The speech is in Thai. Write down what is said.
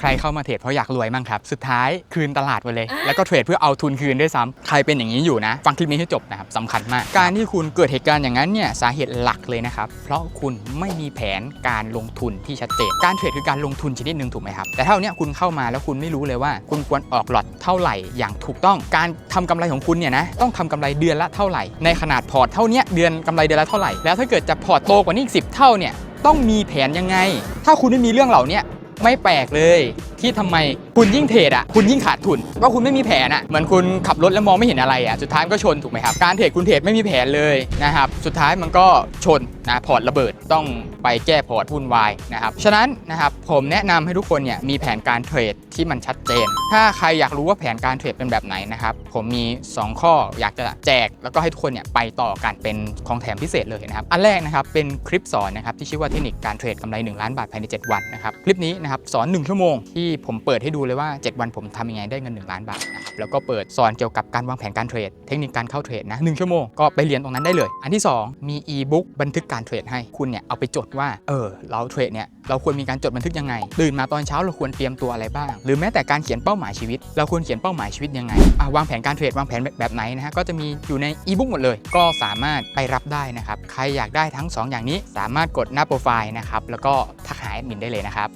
ใครเข้ามาเทรดเพราะอยากรวยมั่งครับ สุดท้ายคืนตลาดไปเลย แล้วก็เทรดเพื่อเอาทุนคืนด้วยซ้ำใครเป็นอย่างนี้อยู่นะ ฟังคลิปนี้ให้จบนะครับสำคัญมาก การที่คุณเกิดเหตุการณ์อย่างนั้นเนี่ยสาเหตุหลักเลยนะครับ เพราะคุณไม่มีแผนการลงทุนที่ชัดเจน การเทรดคือการลงทุนชนิดหนึ่งถูกไหมครับ แต่เท่านี้ยคุณเข้ามาแล้วคุณไม่รู้เลยว่า คุณควรออกหลอตเท่าไหร่อย่างถูกต้อง การทำกำไรของคุณเนี่ยนะต้องทำกำไรเดือนละเท่าไหร่ ในขนาดพอร์ตเท่าเนี้ยเดือนกำไรเดือนละเท่าไหร่ แล้วถ้าเกิดจะพอร์ตโตกว่านี้อีกสิเท่าเนี่ยต้องมีแผนยังไง ถ้าคุณไม่มีเรื่องเหล่าเนี้ย ไม่แปลกเลย ที่ทำไมคุณยิ่งเทรดอะคุณยิ่งขาดทุนว่าคุณไม่มีแผนอะเหมือนคุณขับรถแล้วมองไม่เห็นอะไรอะสุดท้ายก็ชนถูกไหมครับการเทรดคุณเทรดไม่มีแผนเลยนะครับสุดท้ายมันก็ชนนะพอร์ตระเบิดต้องไปแก้พอร์ตวุ่นวายนะครับฉะนั้นนะครับผมแนะนำให้ทุกคนเนี่ยมีแผนการเทรดที่มันชัดเจน ถ้าใครอยากรู้ว่าแผนการเทรดเป็นแบบไหนนะครับผมมี 2 ข้ออยากจะแจก แล้วก็ให้ทุกคนเนี่ยไปต่อกันเป็นของแถมพิเศษเลยนะครับอันแรกนะครับเป็นคลิปสอนนะครับที่ชื่อว่าเทคนิคการเทรดกำไร 1 ล้านบาทภายใน 7 วันนะครับคลิปนี้นะครับสอน 1 ชั่วโมงที่ผมเปิดให้ดูเลยว่า 7 วันผมทำยังไงได้เงิน 1 ล้านบาทนะครับแล้วก็เปิดสอนเกี่ยวกับการวางแผนการเทรด เทคนิคการเข้าเทรดนะหชั่วโมงก็ไปเรียนตรงนั้นได้เลย อันที่ 2 มีอีบุ๊กบันทึกการเทรดให้คุณเนี่ยเอาไปจดว่าเออเราเทรดเนี่ยเราควรมีการจดบันทึกยังไงตื่นมาตอนเช้าเราควรเตรียมตัวอะไรบ้าง หรือแม้แต่การเขียนเป้าหมายชีวิต เราควรเขียนเป้าหมายชีวิตยังไงอะวางแผนการเทรดวางแผนแบบไหนนะฮะก็จะมีอยู่ในอีบุ๊กหมดเลย ก็สามารถไปรับได้นะครับใครอยากได้ทั้ง 2 อย่างนี้สามารถกดหน้าโปรไฟล์นะครับแล้วก็ทักหาแอดมินได้เลยนะครับ